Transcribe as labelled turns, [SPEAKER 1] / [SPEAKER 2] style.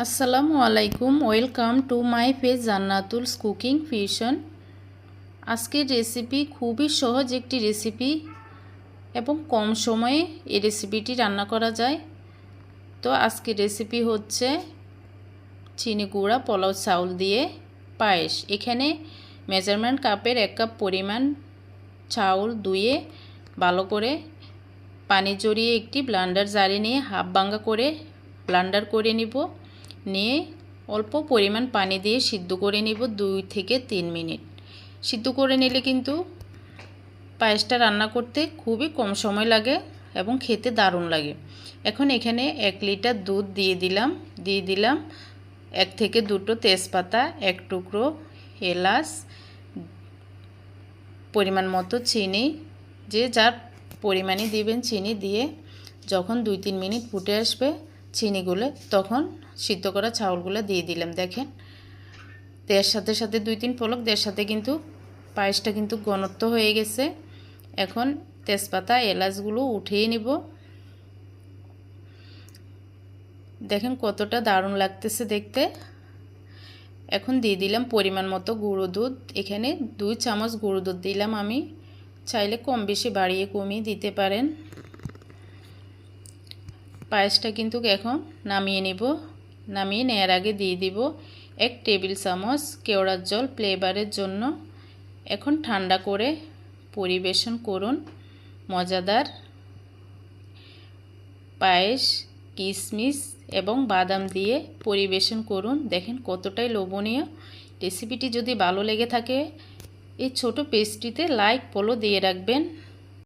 [SPEAKER 1] আসসালামু আলাইকুম, welcome to my page Jannatul's cooking fusion. আজকের রেসিপি খুবই সহজ একটি রেসিপি এবং কম সময়ে এই রেসিপিটি রান্না করা যায়। তো আজকের রেসিপি হচ্ছে চিনি গুঁড়া, পোলাও চাউল দিয়ে পায়েস। এখানে মেজারমেন্ট কাপের এক কাপ পরিমাণ চাউল ধুয়ে ভালো করে পানি জড়িয়ে একটি ব্লান্ডার জারি নিয়ে হাফ ভাঙ্গা করে ব্লান্ডার করে নিব। নিয়ে অল্প পরিমাণ পানি দিয়ে সিদ্ধ করে নেব দুই থেকে তিন মিনিট। সিদ্ধ করে নিলে কিন্তু পায়েসটা রান্না করতে খুবই কম সময় লাগে এবং খেতে দারুণ লাগে। এখন এখানে এক লিটার দুধ দিয়ে দিলাম দিয়ে দিলাম এক থেকে দুটো তেজপাতা, এক টুকরো এলাচ, পরিমাণ মতো চিনি, যে যার পরিমাণে দিবেন চিনি দিয়ে যখন দুই তিন মিনিট ফুটে আসবে চিনিগুলো তখন সিদ্ধ করা চাউলগুলো দিয়ে দিলাম, দেখেন। দেড় সাথে সাথে দুই তিন পলক দেড় সাথে কিন্তু পায়েসটা কিন্তু ঘনত্ব হয়ে গেছে। এখন তেজপাতা, এলাচগুলো উঠিয়ে নিব। দেখেন কতটা দারুণ লাগতেছে দেখতে। এখন দিয়ে দিলাম পরিমাণ মতো গুঁড়ো দুধ। এখানে দুই চামচ গুঁড়ো দুধ দিলাম আমি। চাইলে কম বেশি বাড়িয়ে কমিয়ে দিতে পারেন। পায়েসটা কিন্তু এখন নামিয়ে নিব। নামিয়ে নেওয়ার আগে দিয়ে দিব এক টেবিল চামচ কেওড়ার জল ফ্লেভারের জন্য। এখন ঠান্ডা করে পরিবেশন করুন। মজাদার পায়েস কিশমিশ এবং বাদাম দিয়ে পরিবেশন করুন। দেখেন কতটাই লোভনীয়। রেসিপিটি যদি ভালো লেগে থাকে, এই ছোট পেস্ট্রিতে লাইক, ফলো দিয়ে রাখবেন।